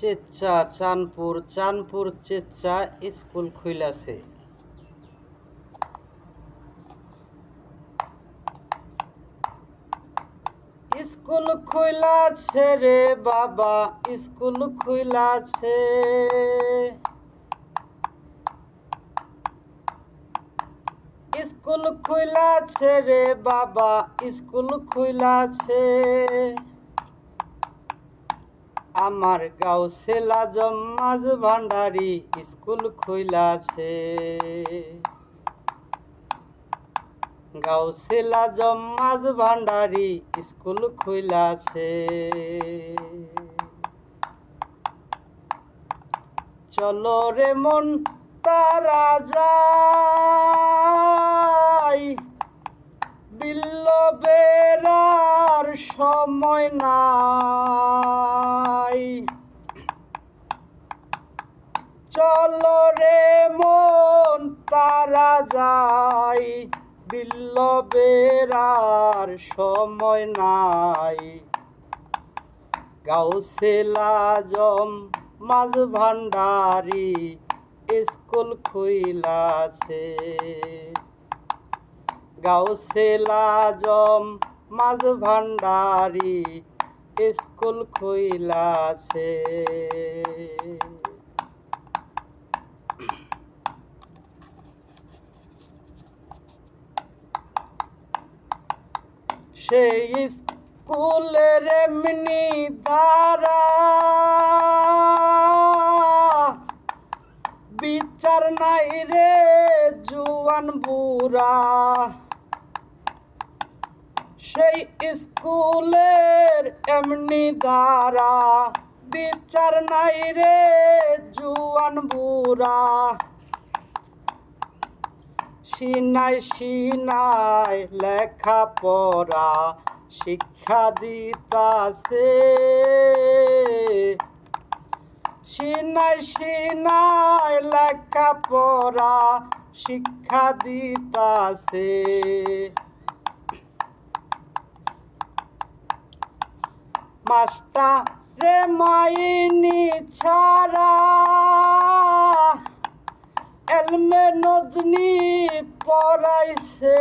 চেচ্চা চাঁদপুর চাঁদপুর চেচ্চা স্কুল খুইলাছে। স্কুল খুইলাছে রে বাবা, স্কুল খুইলাছে। স্কুল খুইলাছে রে বাবা, স্কুল খুইলাছে। আমার গাঁও সেলা জম্মাজ ভান্ডারি স্কুল খুইলাছে। গাঁও সেলা জম্মাজ ভান্ডারি স্কুল খুইলাছে। চলো রে মন তারা যাই বিল্ল সময় নাই। চলো রে মন, তারা যাই। বিল্ল বেড়ার সময় নাই। গাউসেলা জম, মাঝ ভান্ডারি, স্কুল খুইলাছে। গাউসেলা জম, মাঝ ভান্ডারি, স্কুল খুইলাছে। সেই স্কুলের এমনি দ্বারা বিচার নাই রে জুয়ান বুড়া। সেই স্কুলের এমনি দ্বারা বিচার নাই রে জুয়ান বুড়া। সিনাই সিনাই লেখা পড়া শিক্ষা দিতাছে। সিনাই সিনাই লেখা পড়া শিক্ষা দিতাছে। মাস্টার রে মাইনি ছাড়া নদনি পড়াইছে।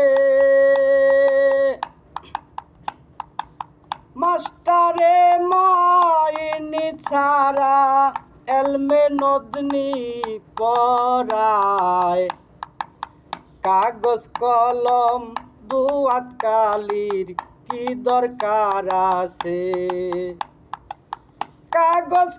মাস্টারে মাইনি ছাড়া এলমে নদনি পড়ায়। কাগজ, কলম, দুয়াত, কালির কি দরকার আছে? কাগজ